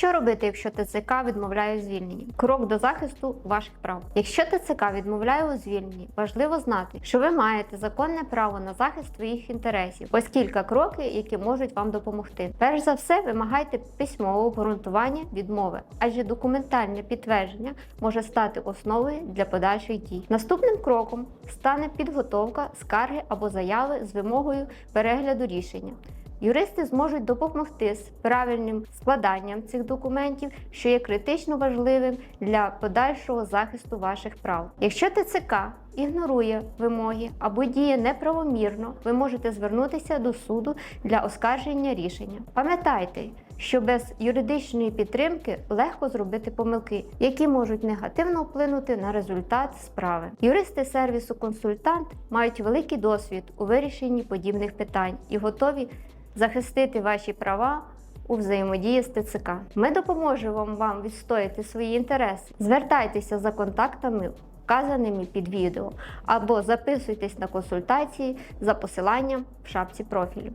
Що робити, якщо ТЦК відмовляє у звільненні? Крок до захисту ваших прав. Якщо ТЦК відмовляє у звільненні, важливо знати, що ви маєте законне право на захист своїх інтересів. Ось кілька кроків, які можуть вам допомогти. Перш за все, вимагайте письмового обґрунтування відмови, адже документальне підтвердження може стати основою для подальших дій. Наступним кроком стане підготовка скарги або заяви з вимогою перегляду рішення. Юристи зможуть допомогти з правильним складанням цих документів, що є критично важливим для подальшого захисту ваших прав. Якщо ТЦК ігнорує вимоги або діє неправомірно, ви можете звернутися до суду для оскарження рішення. Пам'ятайте, що без юридичної підтримки легко зробити помилки, які можуть негативно вплинути на результат справи. Юристи сервісу консультант мають великий досвід у вирішенні подібних питань і готові захистити ваші права у взаємодії з ТЦК. Ми допоможемо вам відстояти свої інтереси. Звертайтеся за контактами, вказаними під відео, або записуйтесь на консультації за посиланням в шапці профілю.